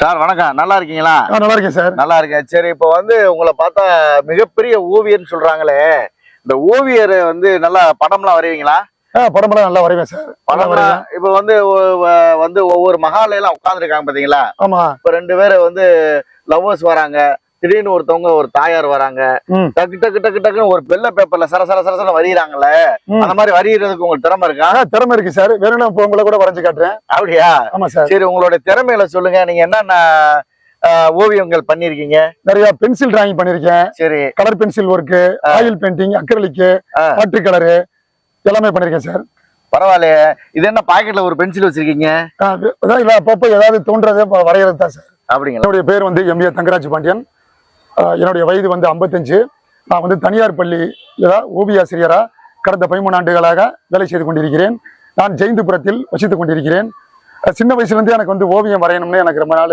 Sir வணக்கம். நல்லா இருக்கீங்களா? நல்லா இருக்கேன் சார். நல்லா இருக்கேன். சரி இப்போ வந்து உங்களை பார்த்தா மிகப்பெரிய ஓவியர்னு சொல்றாங்களே. இந்த ஓவியர் வந்து நல்லா படம்லாம் வரைவீங்களா? ஆ படமெல்லாம் நல்லா வரைவேன் சார். படம்லாம் வரைவேன். இப்போ வந்து வந்து ஒவ்வொரு மகால எல்லாம் உட்காந்துருக்காங்க பாத்தீங்களா ஆமா. இப்போ ரெண்டு பேர் வந்து லவ்வர்ஸ் வராங்க. திடீர்னு ஒருத்தவங்க ஒரு தாயார் வராங்க. டக்கு டக்கு டக்கு டக்குன்னு ஒரு வெள்ளை பேப்பர்ல சர சர சரசர வரையறாங்கல்ல. ம். அந்த மாதிரி வரைகிறதுக்கு உங்களுக்கு திறமை இருக்கா? திறமை இருக்கு சார். வேணும்னா இப்போ உங்களை கூட வரைஞ்சு காட்டுறேன். அப்படியா? ஆமா சார். சரி உங்களுடைய திறமையில சொல்லுங்க. நீங்க என்னென்ன ஓவியங்கள் பண்ணிருக்கீங்க நிறைய பென்சில் டிராயிங் பண்ணிருக்கேன் சரி. Colour pencil work oil painting acrylic. Water colour எல்லாமே பண்ணிருக்கேன் சார். பரவாயில்லையே. இது என்ன பாக்கெட்ல ஒரு பென்சில் வச்சிருக்கீங்க? அதான் இல்ல அப்பப்போ ஏதாவது தோன்றதை வரைகிறது தான் சார். அப்படிங்களா? என்னுடைய பேர் வந்து எம்ஏ தங்கராஜ் பாண்டியன். என்னுடைய வயது வந்து 55 நான் வந்து தனியார் பள்ளி ஓவியாசிரியரா கடந்த பதிமூணு ஆண்டுகளாக வேலை செய்து கொண்டிருக்கிறேன். நான் ஜெயந்திபுரத்தில் வசித்துக் கொண்டிருக்கிறேன். சின்ன வயசுல இருந்தே எனக்கு வந்து ஓவியம் வரையணும்னு எனக்கு ரொம்ப நாள்